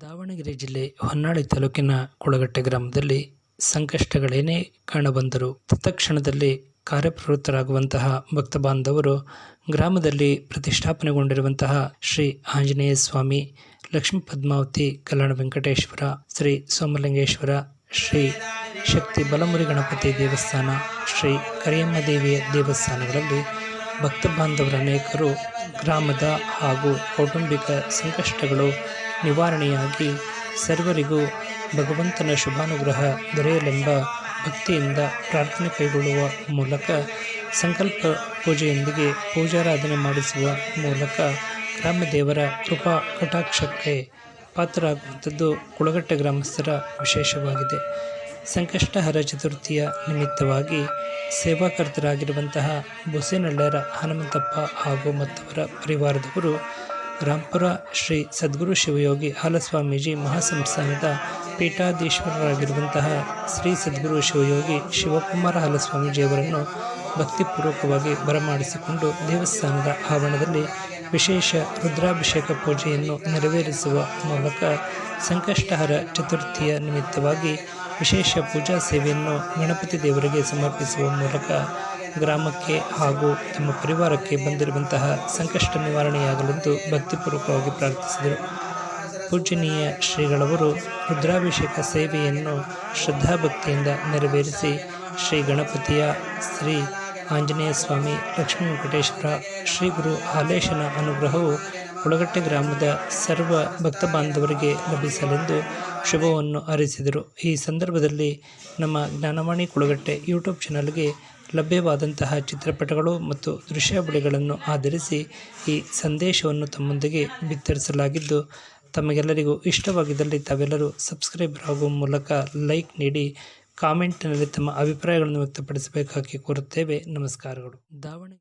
ದಾವಣಗೆರೆ ಜಿಲ್ಲೆ ಹೊನ್ನಾಳಿ ತಾಲೂಕಿನ ಕುಳಗಟ್ಟೆ ಗ್ರಾಮದಲ್ಲಿ ಸಂಕಷ್ಟಗಳೇನೇ ಕಾಣಬಂದರೂ ತತ್ಕ್ಷಣದಲ್ಲಿ ಕಾರ್ಯಪ್ರವೃತ್ತರಾಗುವಂತಹ ಭಕ್ತ ಬಾಂಧವರು ಗ್ರಾಮದಲ್ಲಿ ಪ್ರತಿಷ್ಠಾಪನೆಗೊಂಡಿರುವಂತಹ ಶ್ರೀ ಆಂಜನೇಯ ಸ್ವಾಮಿ, ಲಕ್ಷ್ಮೀ ಪದ್ಮಾವತಿ, ಕಲ್ಯಾಣ ವೆಂಕಟೇಶ್ವರ, ಶ್ರೀ ಸೋಮಲಿಂಗೇಶ್ವರ, ಶ್ರೀ ಶಕ್ತಿ ಬಲಮುರಿ ಗಣಪತಿ ದೇವಸ್ಥಾನ, ಶ್ರೀ ಕರಿಯಮ್ಮ ದೇವಿಯ ದೇವಸ್ಥಾನಗಳಲ್ಲಿ ಭಕ್ತ ಬಾಂಧವರ ಅನೇಕರು ಗ್ರಾಮದ ಹಾಗೂ ಕೌಟುಂಬಿಕ ಸಂಕಷ್ಟಗಳು ನಿವಾರಣೆಯಾಗಿ ಸರ್ವರಿಗೂ ಭಗವಂತನ ಶುಭಾನುಗ್ರಹ ದೊರೆಯಲೆಂಬ ಭಕ್ತಿಯಿಂದ ಪ್ರಾರ್ಥನೆ ಕೈಗೊಳ್ಳುವ ಮೂಲಕ ಸಂಕಲ್ಪ ಪೂಜೆಯೊಂದಿಗೆ ಪೂಜಾರಾಧನೆ ಮಾಡಿಸುವ ಮೂಲಕ ಗ್ರಾಮದೇವರ ಕೃಪಾ ಕಟಾಕ್ಷಕ್ಕೆ ಪಾತ್ರರಾಗುವಂಥದ್ದು ಕುಳಗಟ್ಟೆ ಗ್ರಾಮಸ್ಥರ ವಿಶೇಷವಾಗಿದೆ. ಸಂಕಷ್ಟಹರ ಚತುರ್ಥಿಯ ನಿಮಿತ್ತವಾಗಿ ಸೇವಾಕರ್ತರಾಗಿರುವಂತಹ ಬುಸೇನಳ್ಳರ ಹನುಮಂತಪ್ಪ ಹಾಗೂ ಮತ್ತವರ ಪರಿವಾರದವರು ರಾಂಪುರ ಶ್ರೀ ಸದ್ಗುರು ಶಿವಯೋಗಿ ಹಾಲಸ್ವಾಮೀಜಿ ಮಹಾಸಂಸ್ಥಾನದ ಪೀಠಾಧೀಶ್ವರರಾಗಿರುವಂತಹ ಶ್ರೀ ಸದ್ಗುರು ಶಿವಯೋಗಿ ಶಿವಕುಮಾರ ಹಾಲಸ್ವಾಮೀಜಿಯವರನ್ನು ಭಕ್ತಿಪೂರ್ವಕವಾಗಿ ಬರಮಾಡಿಸಿಕೊಂಡು ದೇವಸ್ಥಾನದ ಆವರಣದಲ್ಲಿ ವಿಶೇಷ ರುದ್ರಾಭಿಷೇಕ ಪೂಜೆಯನ್ನು ನೆರವೇರಿಸುವ ಮೂಲಕ ಸಂಕಷ್ಟಹರ ಚತುರ್ಥಿಯ ನಿಮಿತ್ತವಾಗಿ ವಿಶೇಷ ಪೂಜಾ ಸೇವೆಯನ್ನು ಗಣಪತಿ ದೇವರಿಗೆ ಸಮರ್ಪಿಸುವ ಮೂಲಕ ಗ್ರಾಮಕ್ಕೆ ಹಾಗೂ ತಮ್ಮ ಪರಿವಾರಕ್ಕೆ ಬಂದಿರುವಂತಹ ಸಂಕಷ್ಟ ನಿವಾರಣೆಯಾಗಲೆಂದು ಭಕ್ತಿಪೂರ್ವಕವಾಗಿ ಪ್ರಾರ್ಥಿಸಿದರು. ಪೂಜನೀಯ ಶ್ರೀಗಳವರು ರುದ್ರಾಭಿಷೇಕ ಸೇವೆಯನ್ನು ಶ್ರದ್ಧಾಭಕ್ತಿಯಿಂದ ನೆರವೇರಿಸಿ ಶ್ರೀ ಗಣಪತಿಯ ಶ್ರೀ ಆಂಜನೇಯ ಸ್ವಾಮಿ ಲಕ್ಷ್ಮೀ ವೆಂಕಟೇಶ್ವರ ಶ್ರೀ ಗುರು ಹಾಲೇಶನ ಅನುಗ್ರಹವು ಕುಳಗಟ್ಟೆ ಗ್ರಾಮದ ಸರ್ವ ಭಕ್ತ ಬಾಂಧವರಿಗೆ ಲಭಿಸಲೆಂದು ಶುಭವನ್ನು ಹರಿಸಿದರು ಈ ಸಂದರ್ಭದಲ್ಲಿ ನಮ್ಮ ಜ್ಞಾನವಾಣಿ ಕುಳಗಟ್ಟೆ ಯೂಟ್ಯೂಬ್ ಚಾನಲ್ಗೆ ಲಭ್ಯವಾದಂತಹ ಚಿತ್ರಪಟಗಳು ಮತ್ತು ದೃಶ್ಯಾವಳಿಗಳನ್ನು ಆಧರಿಸಿ ಈ ಸಂದೇಶವನ್ನು ತಮ್ಮೊಂದಿಗೆ ಬಿತ್ತರಿಸಲಾಗಿದ್ದು, ತಮಗೆಲ್ಲರಿಗೂ ಇಷ್ಟವಾಗಿದ್ದಲ್ಲಿ ತಾವೆಲ್ಲರೂ ಸಬ್ಸ್ಕ್ರೈಬರ್ ಆಗುವ ಮೂಲಕ ಲೈಕ್ ನೀಡಿ, ಕಾಮೆಂಟ್ನಲ್ಲಿ ತಮ್ಮ ಅಭಿಪ್ರಾಯಗಳನ್ನು ವ್ಯಕ್ತಪಡಿಸಬೇಕಾಗಿ ಕೋರುತ್ತೇವೆ. ನಮಸ್ಕಾರಗಳು. ದಾವಣಗೆರೆ